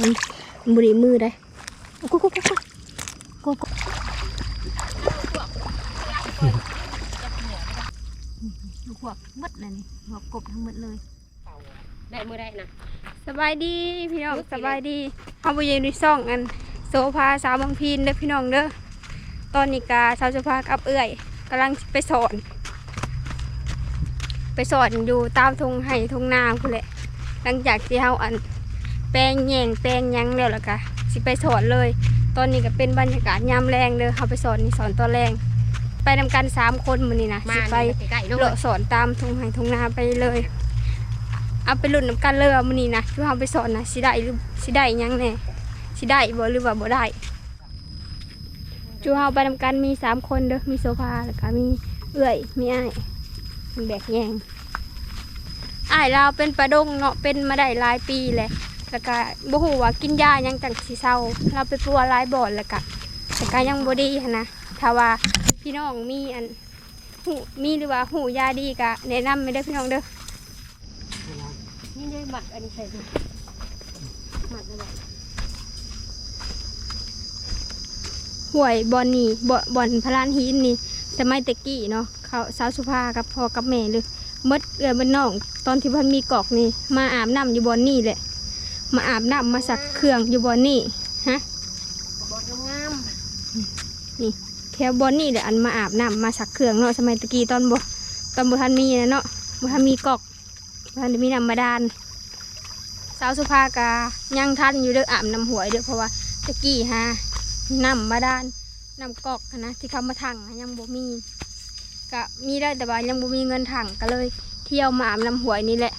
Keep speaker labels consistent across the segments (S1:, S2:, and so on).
S1: มันมันบริมือได้โอ้โหโอ้โหโอ้โหโอ้โหลูกหัวหมดเลยนี่หัวกบทั้งหมดเลย
S2: ได้มือได้นะ
S1: สบายดีพี่น้องสบายดีเขาไปยืนในซ่องอันโซฟาสาวบางพีนเด้อพี่น้องเด้อตอนนี้กาสาวโซฟากับเอื้อยกำลังไปสอน ไปสอนอยู่ตามทงไห่ทงนาคุณแหละหลังจากที่เฮาอัน แปลงแยงแปลงหยังแล้วล่ะกะสิไปสอนเลย ตอนนี้ก็เป็นบรรยากาศยามแรงเด้อเฮาไปสอนนี่สอนตอนแรง ไปนำกันสามคนมื้อนี้นะ
S2: มา
S1: สิไป
S2: ใกล้ๆลูก
S1: เลาะสอนตามทงไห่ทงนาไปเลย เอาไปลุ้นนำกันเลยว่ามื้อนี้นะที่เราไปสอนนะสิได้หรือสิได้หยังแน่สิได้บ่หรือว่าบ่ได้จูเฮาไปนำกันมีสามคนเด้อมีโซฟาแล้วก็มีเอื้อยมีอ้ายมีแบกแยงอ้ายเราเป็นประดงเนาะเป็นมาได้หลายปีแหละ แล้วก็บ่ฮู้ว่ากินยายังจังสิเศร้า เราไปปัวหลายบ่อนแล้วก็แต่ก็ยังบ่ดีหั้นนะถ้าว่าพี่น้องมีอันหูมีหรือว่าหูยาดีก็แนะนำไม่ได้อพี่น้องเด้อ
S2: นี่ได้หมัดอันนี้ใส่ดูหมัดอะไร
S1: ห่วยบอลนี่บอบอลพลานหินนี่สมัยตะกี้เนาะเขาสาวสุภากับพ่อกับแม่เลยมดเอือมันน้อง ตอนที่เพันมีกอกนี่ มาอาบน้ำอยู่บอนนี่แหละ มาอาบน้ำมาสักเครื่องอยู่บอนนี่ฮะ
S2: บอลงาม
S1: แถวบอนนี่แหละอันมาอาบน้ำมาสักเครื่องเนาะสมัยตะกี้ตอนบ่ตอนบ่ทันมีนะเนาะบ่ทันมีกอกบ่ทันได้มีน้ำมาดานสาวสุภากายังทันอยู่เด้ออาบน้ำหวยเด้อเพราะว่าตะกี้ฮะน้ำมาดานน้ำกอกหั้นนะที่เขามาถังยังบ่มีก็มีได้แต่ว่ายังบ่มีเงินถังก็เลย เที่ยวมาอาบน้ำหวยนี่แหละ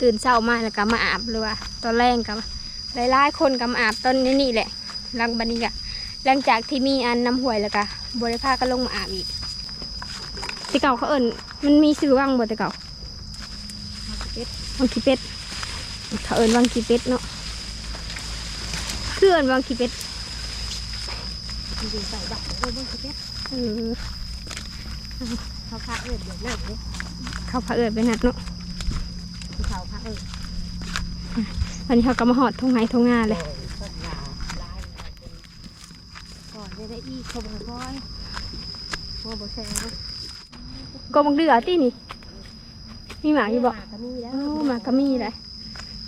S1: ตื่นเช้ามาแล้วก็มาอาบเลยว่าตอนแรกก็หลายๆคนก็มาอาบตอนนี้นี่แหละหลังบัดนี้ก็หลังจากที่มีอันน้ำหวยแล้วก็บริพาก็ลงมาอาบอีกแต่เก่าเขาเอิญมันมีซื้อว่างบ่แต่เก่าวังขี้เป็ดเขาเอิญวังขี้เป็ดเนาะคือเอิญวังขี้เป็ด
S2: ดีใส่บัตรโอ้ยเบิ่งสิเด้
S1: เออ
S2: เขาพาเอิดเดี๋ยวนั่งเด้
S1: เขาพาเอิญไปนัดเนาะ
S2: เขาพาเอิด
S1: วันนี้เขาก็มาหอดทงไห้ทงงาเลย
S2: ต้นยาลายก่อนได้ได้อีกเขาบอกว่าว่าบ่แซ่บ
S1: ก็บังเดือที่นี่ มีหมาอยู่บ่
S2: ก็มีแล้ว
S1: เอ้าหมากก็มีเลย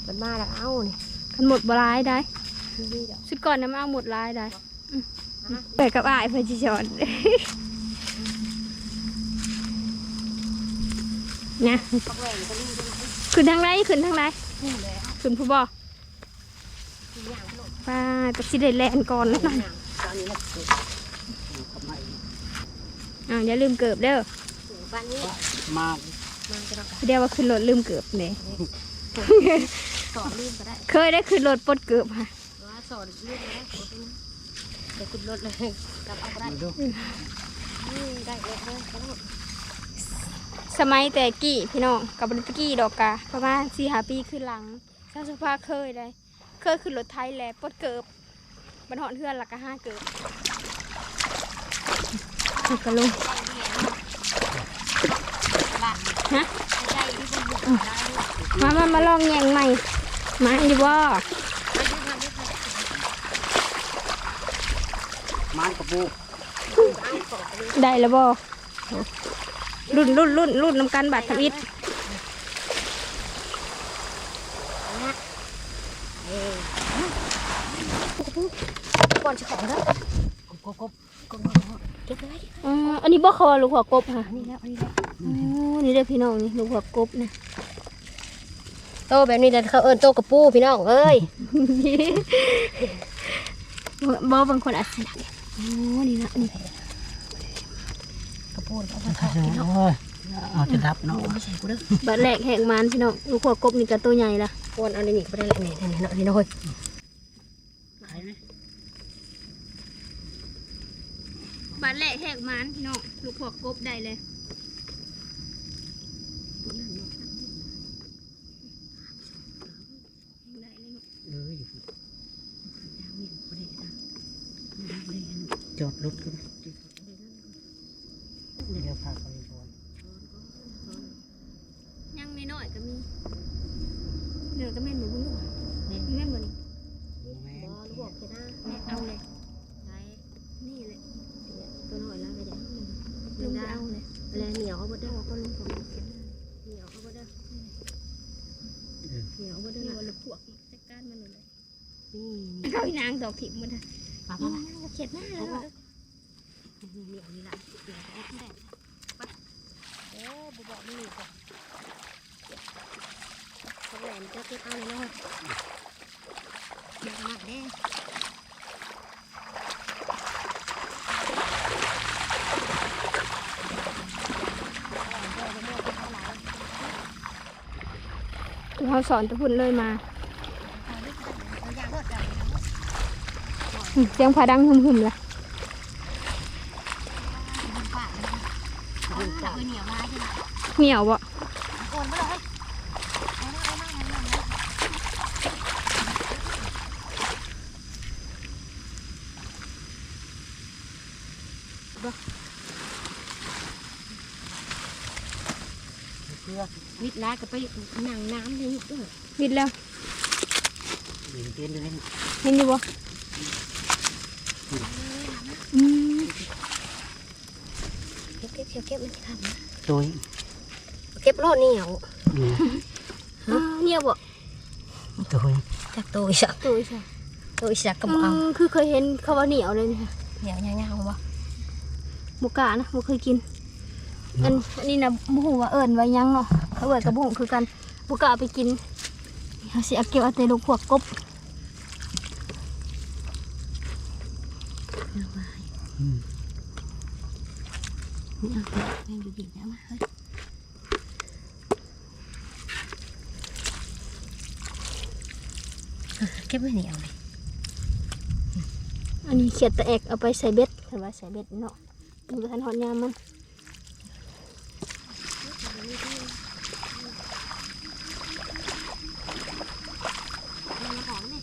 S2: มันมาแล้วเอ้านี่
S1: คันหมดบหลายได้
S2: มีเดี๋ยว
S1: สุดก่อนนะมาเอาหมดหลายได้อืมเปิดกับอายเพื่อจิชอนนะ
S2: ปักแหวนก็มีด้วย
S1: ขึ้นทางไหนขึ้นทางไหน
S2: นี่เลย
S1: ขึ้นผู้บ่
S2: ทุกอย่างขนม
S1: ป้าแต่สิได้แลนก่อนนะหน่อย
S2: ตอนนี้นะ
S1: อ่าอย่าลืมเกิบเด้อ
S2: บ้านนี้
S3: มา
S2: มันจะต้อง
S1: เดี๋ยวว่าขึ้นรถลืมเกิบเนี่ย
S2: สอนลืมก็ได้
S1: เคยได้ขึ้นรถปลดเกิบค่ะ
S2: ว่าสอนลืมก็ได้เดี๋ยวคุณรถเลยกลับเอาก็ได้
S3: มาดู
S2: นี่ได้เลยเลยก็ได้
S1: สมัยแต่กี้พี่น้องกับบริตกี้ดอกกาประมาณสี่หาปีขึ้นหลังสาวสุภาเคยเลยเคยขึ้นรถไทยแหละปลดเกิบบรรหอนเทือนหลักกะห้าเกิบเอากระลงฮะ
S2: ใจที่บนบุกได้
S1: มามามาลองแยงใหม่มาอยู่บ่
S3: มานกระปู
S1: ได้แล้วบ่ รุ่นรุ่นรุ่นรุ่นนำกันบัตรทวิต
S2: ก่อนจะของแล้วกบกบกบเก็บไว้
S1: อันนี้บ่คอลูกหัวกบค่ะ
S2: นี่แล้วอันี่แล้ว
S1: อ๋อนี่เด้อพี่น้องนี่ลูกหัวกบนะ
S2: โตแบบนี้เดี๋ยวเขาเอิญโตกระปูพี่น้องเอ้ย
S1: บ่บางคนอาจสิหนักอ๋อนี่นะนี่
S2: กระปูเอาไปทอดพี่น้อง
S3: โอ้ยเอาจะดับเนาะ
S2: ไม่ใช่กูเด้อ
S1: บัดแรกแหกมันพี่น้องลูกหัวกบนี่ก็ตัวใหญ่ละ
S2: กวนเอาในนี่ก็ได้แหละนี่นี่นี่นี่น้อย
S1: บัดแรกแหกมันพี่น้องลูกหัวกบได้เลยได้เลยลูก
S3: เอ้ยจอดรถก็ได้เดี๋ยวพาไปก่อน
S1: ยังน้อยๆก็มีเดี๋ยวก็แม่นบ่บุ้งลูกนี่แม่นบ่นี่
S2: นี่
S1: เขาอีนางดอกถิ่มมันน่ะ
S2: ปลาป
S1: อี
S2: ลา
S1: นางก็เขียดหน้า
S2: เอา
S1: แล้ว
S2: เอานี่นี่เอานี่ละเดี๋ยวเอาแดดไปเออบุบอกนี่ก่อนเขาแหวนจะเก็บเอาเลยนะอยากมากเด้
S1: เขาสอนแตะพุ่นเลยมา
S2: เอาอย่างรถจัง
S1: อืม เสียงพาดังหึมๆล่ะ
S2: ป้าเอาจับเหนียวมาใช่ไหม
S1: เหนียวบ่
S2: โอนไปเลยเอามาเอามาเอามาเอามา
S3: เพื่อ
S2: วิทย์ร้ายก็ไปนั่งน้ำเลยเออ
S1: วิดแล้ว
S3: เดินเต้นด้วยนี่
S1: เห็นอยู่บ่อืม
S2: เก็บเก็บเก็บเก็บมันจะทำนะ
S3: โดย
S2: เก็บโลดเหนียว
S3: อืม
S1: อ้าวเหนียวบ่
S3: โดย
S2: จากตัวอีสัก
S1: ตัวอีสัก
S2: ตัวอีสักก็
S1: อื
S2: บ่เอา
S1: มคือเคยเห็นเขาว่าเหนียวเลยนี่ค่ะ
S2: เหนียวเงาๆบ่
S1: บุกล้านะบุเคยกินอันอันนี้นะบุหูว่าเอิญไว้ยังเนาะเขาเอิญกับบุหูคือกันบุกล้าเอาไปกินเขาสิเอาเก็บเอาแต่ลูกพวกกบ
S3: อืม
S2: นี่เอาไปแม่งอยู่ดีนะมาเฮ้ยเออเก็บไว้เหนียวเลย
S1: อันนี้เขียดตะแอกเอาไปใส่เบ็ดถือว่าใส่เบ็ดเนาะมันก็ทันหอนยามมัน
S2: มันหอมเลย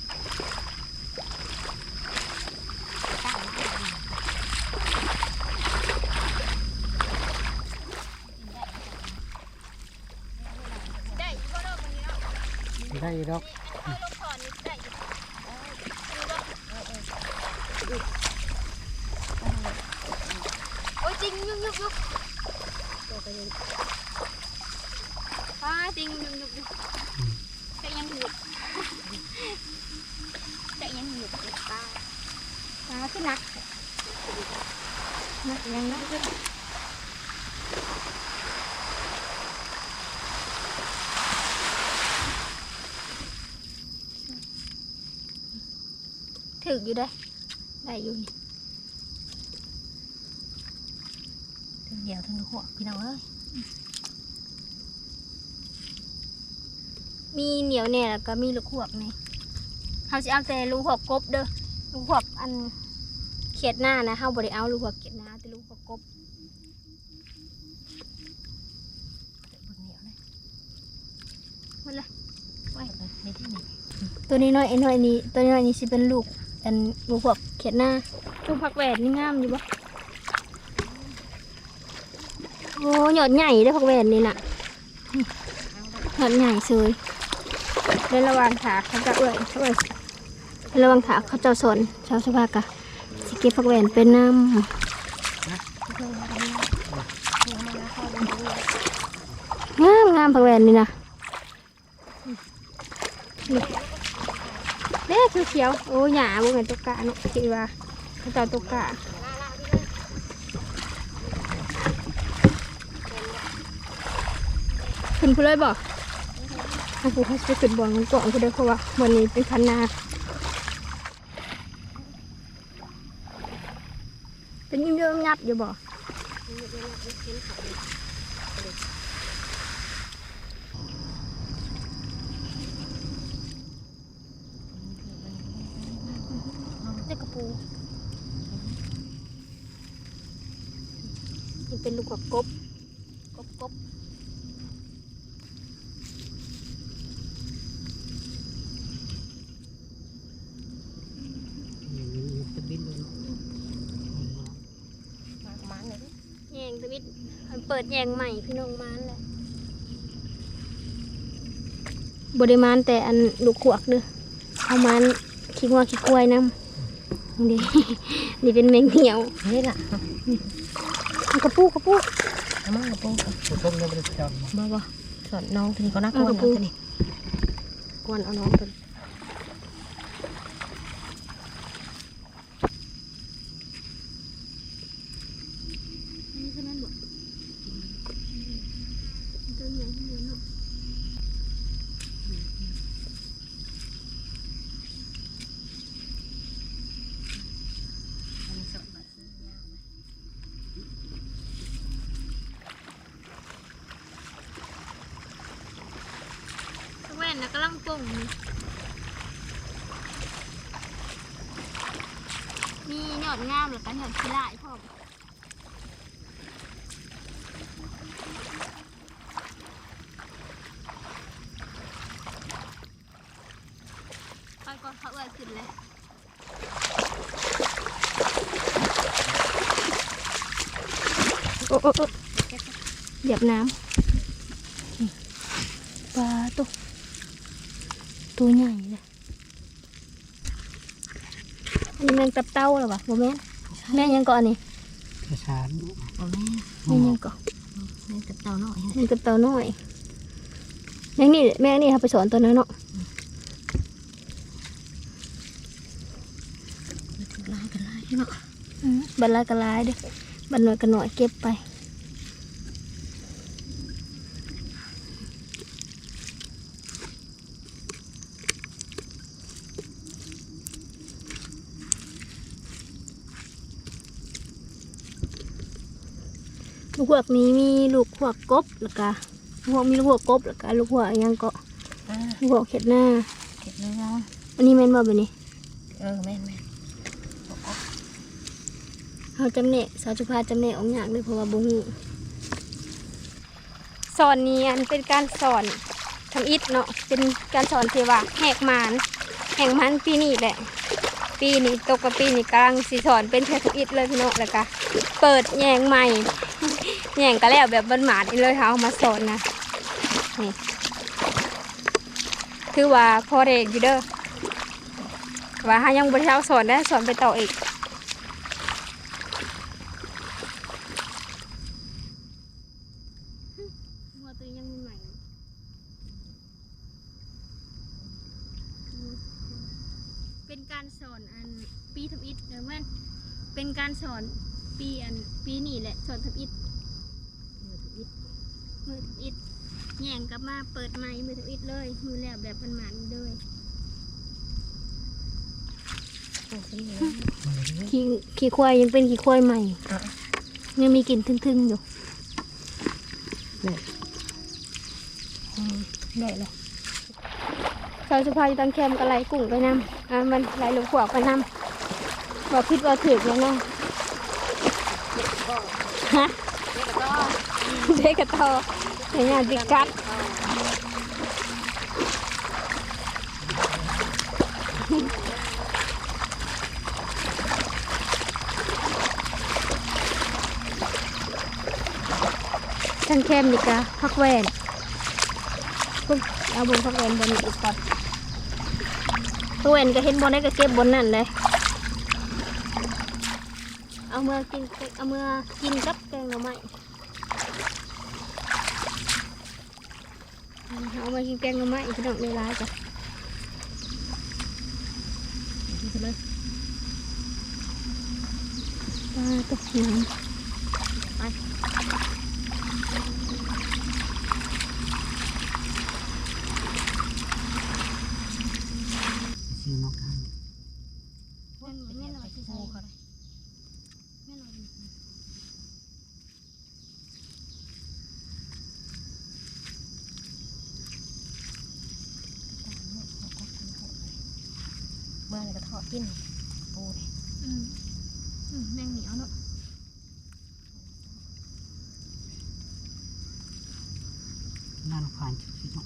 S2: ได้ก็เลิกมันนี้แล้ว
S3: ได้ดอก
S1: โอ้ยจริงยุกยุกยุกป้าจริงยุกยุกยุกแต่ยังหยุดแต่ยังหยุดป้าป้าขึ้นนักนักยังนักขึ้นถึก อยู่ได้ ได้อยู่นี่
S2: ทั้งเดียวทั้งหัวพี่น้องเอ้ย
S1: มีเหนียวแน่แล้วก็มีลูกหวกนี่เขาจะเอาแต่ลูกหวกกบเด้อลูกหวกอันเขียดหน้านะเขาบริเอาลูกหวกเขียดหน้าแต่ลูกหวกกบ
S2: เหนียวเลย
S1: มันละ
S2: ไว้เลยในที่นี้
S1: ตัวนี้น้อยไอ้น้อยนี้ตัวนี้น้อยนี้สิเป็นลูก อันลูกหวกเขียดหน้าลูกผักแหวนนี่งามอยู่ปะโอ้หยอดใหญ่เด้อผักแหวนนี่น่ะหยอดใหญ่เสยในระหว่างถาเขาจะเอื่อยเขาเอื่อยในระหว่างถาเขาเจ้าสนชาวสภากะสิเก็บผักแหวนเป็นน้ำ
S2: เพิ่งมาทำงานเพิ่งมาแล้วเข้ามาดู
S1: งามงามผักแวนนี่นะนี่เด้คือเขียว โอ้หยาบุเหมือนตุกกะเนาะคิดว่าเขาเจ้าตุกกะขึ้นผู้เลยบอกอาผู้เขาจะขึ้นบ่อนของกล่องผู้เด้เพราะว่าวันนี้เป็นคันนาเป็นยิ้มเยิ้มยับอยู่บ่เจ้ากระปูนี่ เป็นลูกกบกบกบกบ
S3: อืมจะบินเลย
S2: มาประมาณเลย
S1: แยงตะวิดมันเปิดแยงใหม่พี่น้องมานเลยบริมานแต่อันลูกขวกเด้อเอามันขี้งัวขี้กล้วยน้ำนี่นี่เป็นแมงเหนียว
S2: นี่ล่ะ
S1: กระปูกระปู
S2: เอามากระโปรง
S3: ผู้ต้มยังไม่ได้จับ
S2: บ่บ่ส่วนน้องตัวนี้ก็น่ากลัว
S1: เอากระ
S2: นะ
S1: ปู
S2: ตัวนี้กวนเอาน้องตัวนี้
S1: ป่งนี่มีหยอดงามหรือกันหยอดขี้ลายพร้อมไปก่อนเขาเอ่ยขึ้นเลย โอ้เหยียบน้ำปลาตัวตัวใหญ่เลยอันนี้แมงตับเต้าหรอวะโมแม่แม่ยังก่อนนี่
S3: กระชาน
S2: เอาแม่
S1: แม่ยังก่อน
S2: แม่กับเต่าหน่อย
S1: แมงตับเต้าน้อยแมงนี่แมงนี่ครับไปสอนตัวนั้นเนาะ
S2: ลายกันลายเนาะ
S1: อืมบันลายกระลายเด้อบันหน่อยกันหน่อยเก็บไป ลูกหัวกนี้มีลูกหัวกกบแล้วก็ลูกหัวกมีลูกหัวกกบแล้วก็ลูกหัวอิหยังก็
S2: อ่า
S1: ลูกหัวกเข็ดหน้า
S2: เก็บเนื้อ
S1: อันนี้แม่นบ่แบบนี้
S2: เออแม่นแม่น
S1: เขาจำเนะสาวจุภาจำเนะออกอย่างเลยเพราะว่าบ่ฮู้สอนนี้อันเป็นการสอนทำอิฐเนาะเป็นการสอนที่ว่าแหกหมานแหกหมานปีนี้แหละ ปีนี้ตกกับปีนี้กำลังสิสอนเป็นแค่ทำอิฐเลยพี่น้องแล้วก็เปิดแยงใหม่ แย่งก็แล้วแบบบนหมานนี่เลยเขาเอามาสอนนะนี่คือว่าพอเด็กอยู่เด้อว่าหายังบริเช้าสอนได้สอนไปต่ออีกมัวตัวยังใหม่เป็นการสอนอันปีทำอิฐเออแม่นเป็นการสอนปีอันปีนี่แหละสอนทำอิฐ อทำอิฐมือทำอิฐแย่งกลับมาเปิดไม้มือทำอิฐเลย มือแล้วแบบมันหมันๆเลย
S2: โอ้เป็นเนื้อ
S1: ขี้ขี้ควายยังเป็นขี้ควายใหม่
S2: อะ
S1: ยังมีกลิ่นทึ่งๆอยู่
S2: เนี่ย
S1: อืมได้เลยชาวสุภาอยู่ตังแคมก็ไล่กุ้งไปนำอ่ามันไล่ลูกขวบไปนำบอกพิษว่าถือยังไงฮะเด็กกระ ทอเห็นงานติกัดทั้งเข้มนี่กะพักแวนปุ๊บเอาบนพักแวนบนนี้อีกก่อนพักแวนก็เห็นบนได้ก็เก็บบนนั่นเลย เอาเมื่อกิน เอาเมื่อกินกับแกงหน่อไม้ เอามากินแกงหน่อไม้พี่น้องในร้านจ้ะ
S2: ไปเลย
S1: ปลาตกน้ำ
S3: ชื่อน้องกัน
S1: แม่นแม่นอยที่ใส่
S2: โอ้เขาเลย
S1: แม่นอย
S2: เมื่อไรก็ทอดกินปูเนี่ย
S1: อืมอืมแม่งเหนียวเนาะ
S3: น่าลูกผ่านจุดที่น้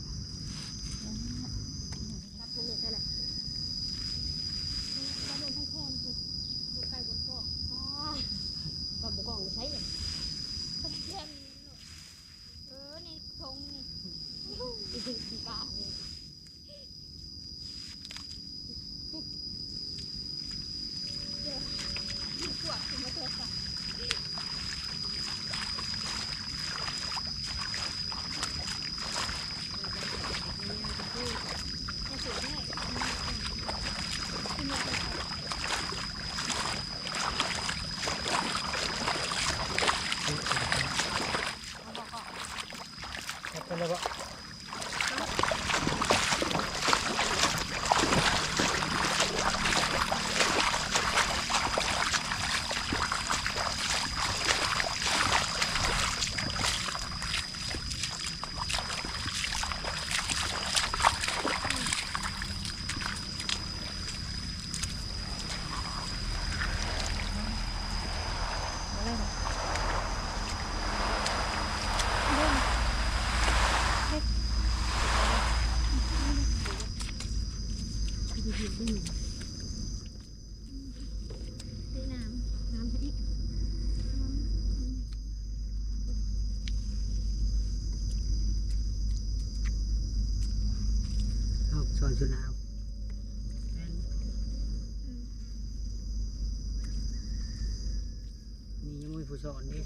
S3: Dalawa. ผู้สอนนี่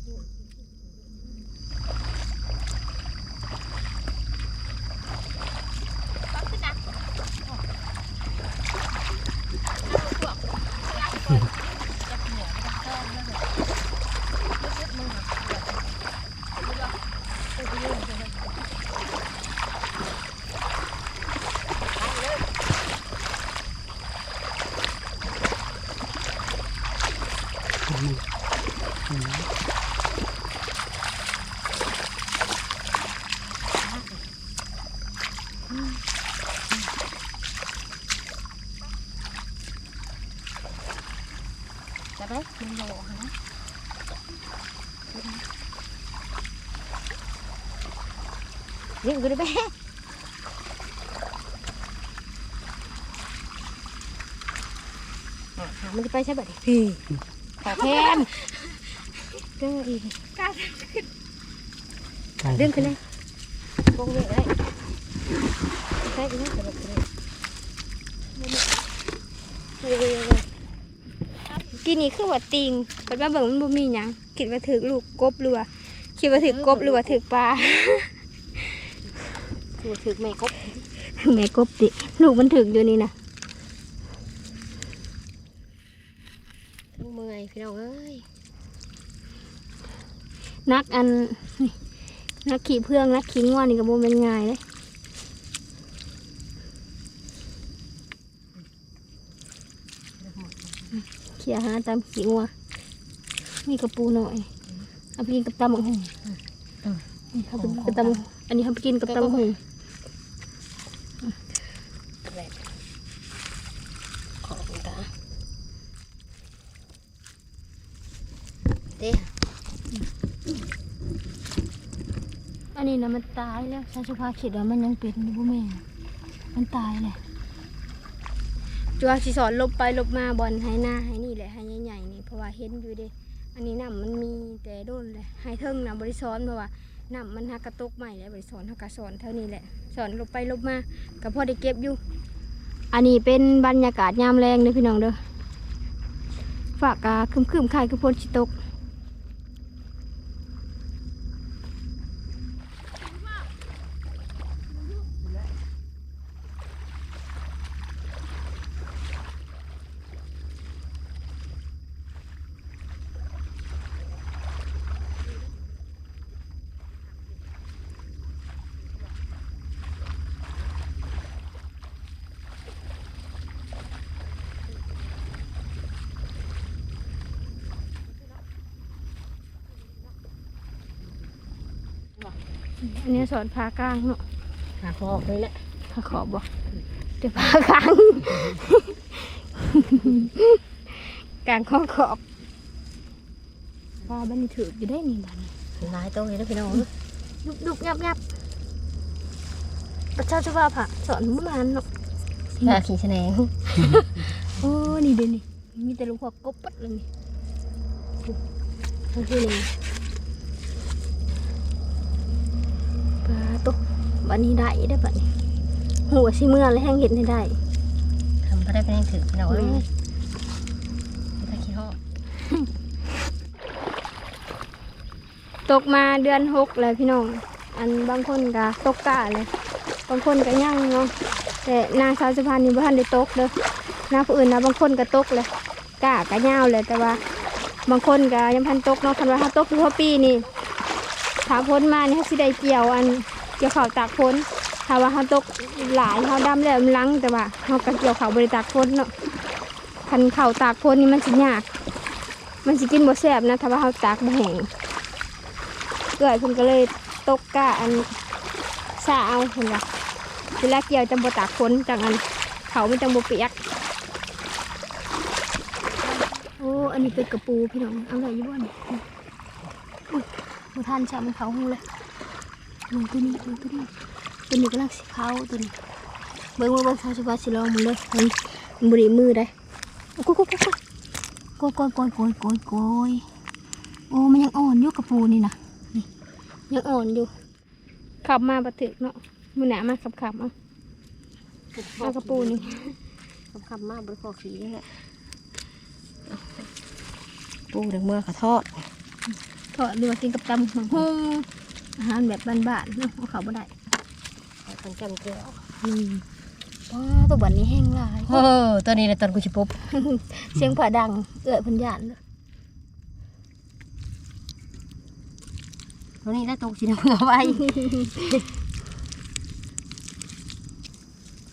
S2: เรียกกูได้ไหมมันจะไปใช่ไหมพี่ขอแทนเรื่องอีกเรื่องขึ้นเลยกงเวทเลยใช่อีกนะตลกเลยเฮ้ย
S1: กินนี่คือว่าติงเปิดมาเบิ่งมันบ่มีหยังคิดว่าถึกลูกกบหรือว่าคิดว่าถึกกบหรือว่าถึกปลา
S2: ถูกถึกแม่กบ
S1: แม่กบติลูกมันถึกอยู่นี่นะ
S2: ทั้งเมื่อยพี่น้องเอ้ย
S1: นักอันนี่นักขี่เพื่องนักขี่ง่วนนี่ก็บ่เป็นง่ายเลยเขี่ยหาตามขี่งัวนี่กระปูหน่อยเอาไปกินกับตำบักหุ่งนี่เขาไปกินกับตำบักหุ่งอันนี้เขาไปกินกับตำบักหุ่ง
S2: ขอบคุณตาเด้
S1: อั นะมันตายแล้วชาสุภาคิดว่ามันยังเป็นอยู่บ่แม่นมันตายเลยจัวสิสอนลบไปลบมาบอลให้หน้าให้นี่แหละให้ใหญ่ๆนี่เพราะว่าเห็นอยู่เดิอันนี้น้ำมันมีแต่โดนเลยให้เทิงนะบริสอนเพราะว่าน้ำมันหักกระตกใหม่แล้วบริสอนหักกระสอนเท่านี้แหละสอนลบไปลบมาก็พอได้เก็บอยู่ อันนี้เป็นบรรยากาศยามแรงเด้อพี่น้องเด้อฝากกาคึมคึมๆคายคือพนชิตก อันนี้สอนพากลางเนาะ
S2: หาคอกเลยแหละ
S1: พาขอบบอกเดี๋ยวพากลาง กลางข้อขอบปลาบันนี่ถืออยู่ได้นี่บัดน
S2: หลายตัวเลยนะพี่น้อง
S1: ดุบดุบยับยับประชาชนว่าผ่ะสอนมุมันเนาะ
S2: ตาขี่แฉนง
S1: โอ้นี่เดี๋ยวนี่มีแต่ลูกหัวกบปัดเลยนี่ทั้งที่นี่ปลา ตุ๊กบันนี้ได้ได้บัดนี้หัวสิเมื่อแล้วแห้งเห็นให้ได้
S2: ทำไปได้เป็นยังถือพี่น้องเอ้ยตาขี้ห้อ
S1: ตกมาเดือนหกเลยพี่น้อง อันบางคนก็ตกกะเลย บางคนก็ยั่งเนาะ แต่นาสาวสุพรรณนี่บ่ทันได้ตกเด้อนาผู้อื่นนะบางคนก็ตกเลยกะก็ยาวเลยแต่ว่า บางคนก็ยังพันตกเนาะคันว่าถ้าตกเฉพาะปีนี่ถ้าพ้นมานี่เขาสิได้เกี่ยวอัน เกี่ยวข้าวตากพ้นถ้าว่าเขาตกหลายเขาดำแล้วมันลังแต่ว่าเขาก็เกี่ยวข้าวบริตากพ้นเนาะคันข้าวตากพ้นนี่มันสิยาก มันสิกินบ่แซ่บนะถ้าว่าเขาตากบ่แห้งเกิดเพิ่นก็เลยตกกะอันซาเอาเห็นปะเวลาเกี่ยวจังบ่ตากฝนจังอันเขาไมันจังบ่เปียกโอ้อันนี้เป็นกระปูพี่น้องเอาไหนอยู่บ่นี่อุ้ยบ่ทันชามันเขาหูเลย ลงตัวนี้ลงตัวนี้ตัวนี้กำลังสิเขาวตัวนี้เบิ่งว่าเบิ่งชาวสุภาสิลองมันเลยมันบริมือได้โอ้โกโกโกโกโกยโกยโกยโกยโกยโอ้มันยังอ่อนอยู่กระปูนี่นะนี่ยังอ่อนอยู่ขับมาบัถึกเนาะมือหนามาขับขับเอาเอากระปูนี่
S2: คำคำๆมาบริพอขี่นี่แหละปูเดี๋ยวเมื่อเขาทอด
S1: ทอดหรือกินกับตำหุ่ง อาหารแบบบ้านๆเนาะเอาเขาบ่ได้
S2: เอาทั้งจำเกลียว
S1: อืมว้าตัวบันนี้แห้งหลาย
S2: เออตอนนี้ในะตอนกูชิปุ๊บ
S1: เสียงผ่าดัง เอื้อยเพันยานเลย
S2: ตอนนี้ได้ตกชินเมื่อไว้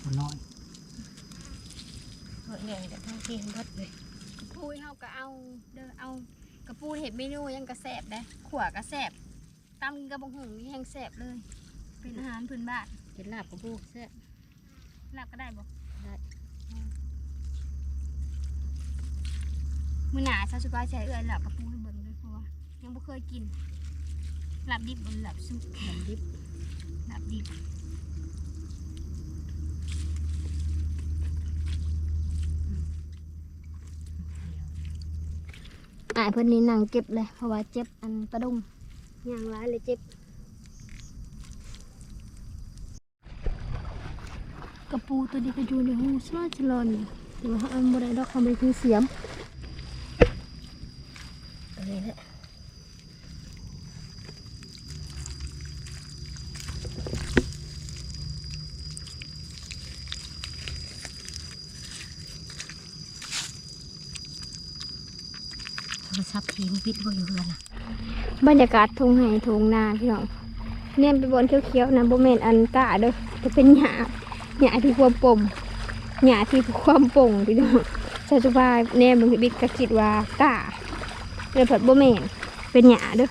S3: ตัวน้อย
S2: เมื่อเนี่ยจะทั้งที่ทั้งรถเลย
S1: พูยเฮาก็เอา เด้อเอา กระปูเห็ดเมนูยังกระแสบได้ขวกระแสบ ตำกระบงหุงนี่แห้งแสบเลย เป็นอาหารพื้นบ้าน
S2: กินลาบกับปูแซ่บ
S1: ลาบก็ได้บ่
S2: ได้
S1: มื้อหนาชาวสุภาใจเอื้อยลาบกระปูให้เบิ่งเลยเพราะว่ายังบ่เคยกินลาบดิบบนลาบซุป
S2: น้ำดิบ
S1: ลาบดิบอ่าเพิ่นนี่นั่งเจ็บเลยเพราะว่าเจ็บอันกระดุม ย่างร้ายเลยเจ็บกระปูตัวนี้ก็อยู่ในหูสลอดชลอนอยู่แต่ว่าเขาเอาบ่ได้ดอกเขาไม่คือเสียม
S2: ตัวนี้แหละโทรศัพท์ทีมพิษบ่อยู่เรือนอะ
S1: บรรยากาศทงไห้ทงนาพี่น้องเนี่ยไปบนเขียวๆนะบ่แม่นอันกะเด้อจะเป็นหญ้าหญ้าที่ความป่มหญ้าที่ความป่งพี่น้องชาวสุภาแน่บางทีบิดก็คิดว่ากะเลยผัดบ่แม่นเป็นหญ้าเด้อ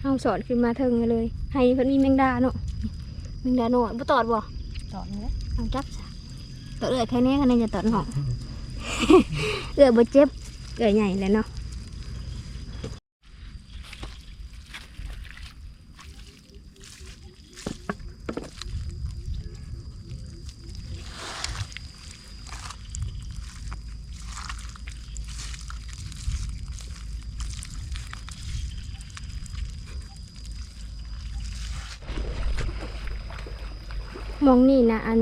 S1: เฮาสอนขึ้นมาเทิงเลย ให้เพิ่นมีแมงดาเนาะแมงดาโนอยบ่ตอดบ่
S2: ต่อนี้แหละ
S1: เอาจับซะตอดเอื้อยแค่นี้คะแนนจะตอดห้องเอื้อยบ่เจ็บเอื้อยใหญ่เลยเนาะ มองนี่นะอัน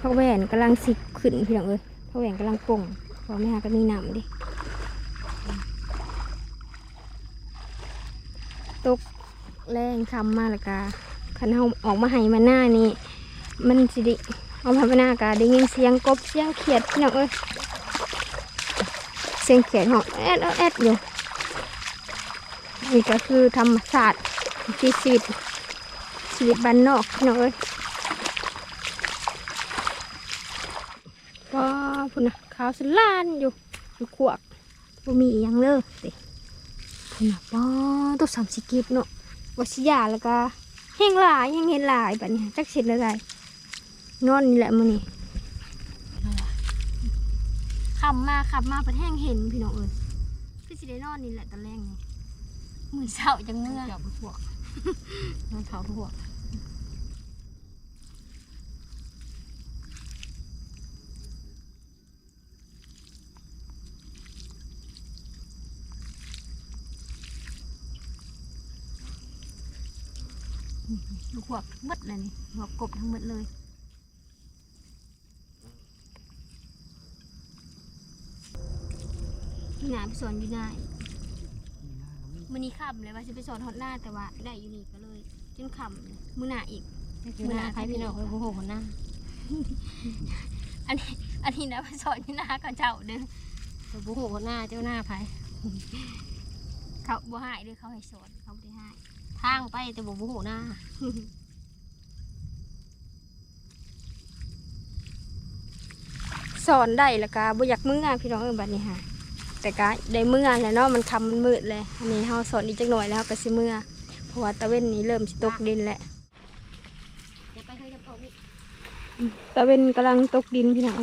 S1: พระแหวนกำลังสิขึ้นพี่น้องเอ้ยพระแหวนกำลังป่งพอไม่หาก็มีน้ำดิตกแรงคำมาละกาคันเฮาออกมาให้มาหน้านี่มันสิดิออกมามาหน้ากาได้ยินเสียงกบเสียงเขียดพี่น้องเอ้ยเสียงเขียดหองแอดแอดอยู่นี่ก็คือธรรมศาสตร์ที่ชีวิตชีวิตบ้านนอกพี่น้องเอ้ย ว้าพุ่นนะขาวสลานอยู่อยู่ขวกบ่มีอหยังเลยสิพุ่นนะป้าตัวสามสิกิบเนาะวชิยาแล้วก็แห้งหลายแห้งเห็นหลายแบบนี้จักเช็ดอะไรนอนนี่แหละมื้อนี้ขับมาขับมาเป็นแห้งเห็นพี่น้องเอ้ยคือสิได้นอนนี่แหละตอนแรกนี่มื้อเช้าจังเมื่อ
S2: จับพวกมันเผาพวก
S1: ลูกขวกหมดเลยนี่หัวกบทั้งหมดเลยพี่นาไปสอนอยู่ไหนมันนี้ค่ำเลยว่าจะไปสอนฮอตหน้าแต่ว่าได้อยู่นี่ก็เลยจนค่ำเลยมือหน้าอีก
S2: คือหน้าใครพี่น้องเอ้ยโอ้โหคนหน้า
S1: อันนี้อันนี้นะไปสอนอยู่หน้ากับเจ้าเด้อ
S2: โอ้โหคนหน้าเจ้าหน้าไผ
S1: เขาบ่หายเด้อเขาให้สอนเขาไม่ได้หาย
S2: ทางไปแต่บ่โอ้โหหน้า
S1: สอนได้แล้วก็บ่อยากมือพี่น้องเออบัดนี้ค่ะแต่ก็ได้มือแหล้วเนาะมันคำมันมืดเลยอันนี้เฮาสอนอีกจักหน่อยแล้วก็สิมือเพราะว่าตะเว้นนี้เริ่มสิตกดินแล้ว
S2: จะไปเคยจะพอวิ
S1: ตะเวนกำลังตกดินพี่น้อง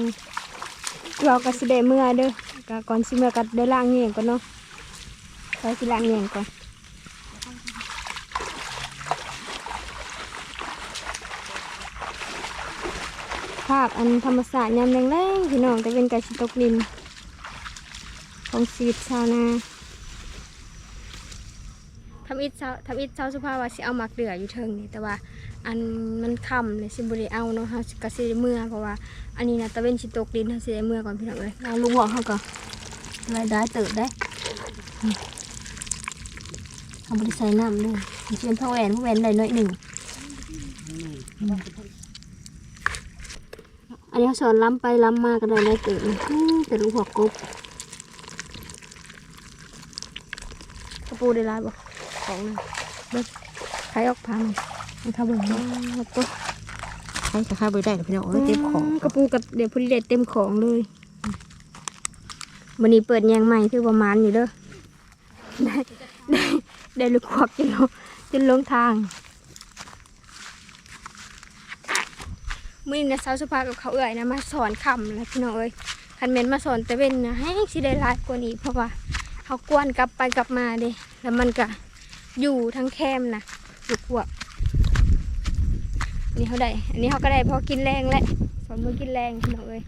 S1: เราก็สิได้เมื่อเด้อก็ก่อนสิเมื่อก็ได้ล้างเหงียงก่อนเนาะใช้สิล้างเหงียงก่อน ภาพอันธรรมศาสตร์ยามแรงๆพี่น้องแตะเวนก็สิตกดิน ของชีวิตชาวนาทำอิฐชาวทำอิฐชาวสุภาพว่าสิเอาหมักเดืออยู่เทิงนี่แต่ว่าอันมันคำเลยสิบ่ได้เอาเนาะเฮาสิก็สิเมื่อเพราะว่าอันนี้นะตะเวนสิตกดินเฮาสิได้เมื่อก่อนพี่น้องเอ้ยเอาลุงบอกเฮาก็รายได้เติบได้นี่เฮาบ่ได้ใส่น้ำเลยเชียนพ่อแหวนพ่อแหวนได้น้อยหนึ่ง นนี้เขาสอนล้ำไปล้ำมาก็ได้ได้เติบเลยอื้อแต่ลูกหัวกบกระปูได้หลายบ่ของนึงเบิดใครออกพามันมันเข้าเบิ่งเนาะกระปู
S2: ใช้กับข้าวไปได้กับพี่น้องเอ้ยเจ็บของ
S1: กระปูกับเดี๋ยวพุทธิเดชเต็มของเลยวันนี้เปิดแยงใหม่คือประมาณอยู่เด้อได้ได้ได้ลูกขวบจนลงจนลงทาง มื่อนี้นะสาวสุภากับเขาเอื่อยนะมาสอนคำนะพี่น้องเอ้ยคันเมนมาสอนแต่เว้นนะให้สิได้หลายกว่านี้เพราะว่าเขากวนกลับไปกลับมาเด้แล้วมันก็อยู่ทั้งแคมนะลูกขวบอันนี้เขาได้ อันนี้เขาก็ได้เพราะกินแรงแหละสอนมือกินแรงพี่น้องเอ้ย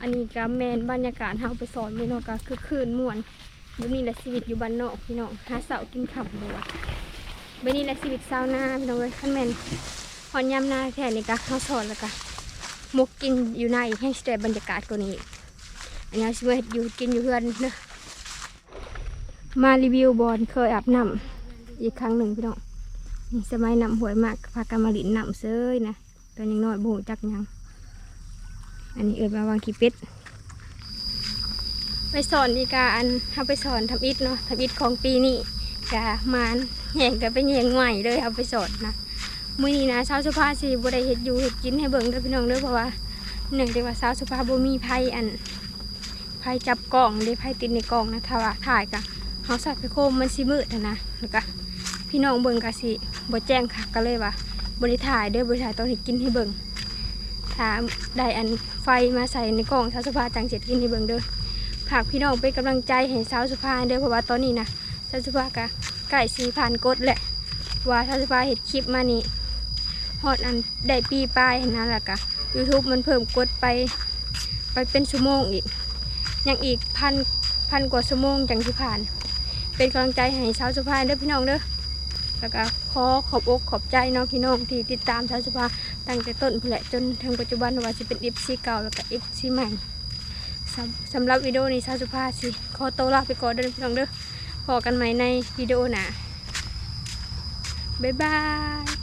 S1: อันนี้ก็แมนบรรยากาศเขาไปสอนพี่น้องก็คือคืนม่วนแบบนี้แหละชีวิตอยู่บ้านนอกพี่น้องหาเสากินขับบัวแบบนี้แหละชีวิตชาวนาพี่น้องเอ้ยขั้นแมนหอนยำนาแค่นี้ก็เขาสอนแล้วก็ มกกินอยู่ในให้สเตบรรยากาศกว่านี้อันนี้ชิวเฮ็ดอยู่กินอยู่เพื่อนเนอะมารีวิวบอลเคยอาบน้ำอีกครั้งหนึ่งพี่น้องนี่สมัยนำหวยมากพากันมาลินนำเซยนะตอนยังน้อยโบจักยังอันนี้เอิดมาวางขี้เป็ดไปสอนอีกาอันเขาไปสอนทำอิฐเนาะทำอิฐของปีนี้กะมานแห่งกันไปแห่งใหม่เลยเอาไปสอนนะ มื้อนี้นะเช้าวสุภาสิบ่ได้เฮ็ดอยู่เฮ็ดกินให้เบิ่งเด้อพี่น้องเด้อเพราะว่าเนื่องจากว่าเช้าวสุภาบ่มีไผอันไผจับกล่องเด้ไผติดในกล่องนะถ้าว่าถ่ายกะเฮาใส่ไปโคมมันสิมืดอะนะแล้วก็พี่น้องเบิ่งกะสิบ่แจ้งค่ะก็เลยว่าบริถ่ายเด้อบริถ่ายตองให้กินให้เบิ่งถ้าได้อันไฟมาใส่ในกล่องสาวสุภาจังเสร็จกินให้เบิ่งเด้อฝากพี่น้องเป็นกำลังใจให้สาวสุภาเด้อเพราะว่าตอนนี้นะสาวสุภากะใกล้สี่พันกดแหละว่าสาวสุภาเห็ดคลิปมานี่ ฮอดอันได้ปีปลายนั่นแหละกะ YouTube มันเพิ่มกดไปไปเป็นชั่วโมงอีก ยังอีกพันพันกว่าชั่วโมงจังสิผ่าน เป็นกำลังใจให้สาวสุภาเด้อพี่น้องเด้อแล้วก็ขอขอบอกขอบใจน้องพี่น้องที่ติดตามชาวสุภาตั้งแต่ต้นพุ่นแหละจนถึงปัจจุบันว่าจะเป็น FC เก่าแล้วก็ FC ใหม่สำสำหรับวิดีโอนี้ชาวสุภาสิขอตัวลาไปก่อนเด้อพี่น้องเด้อพอกันใหม่ในวิดีโอหน้าบ๊ายบาย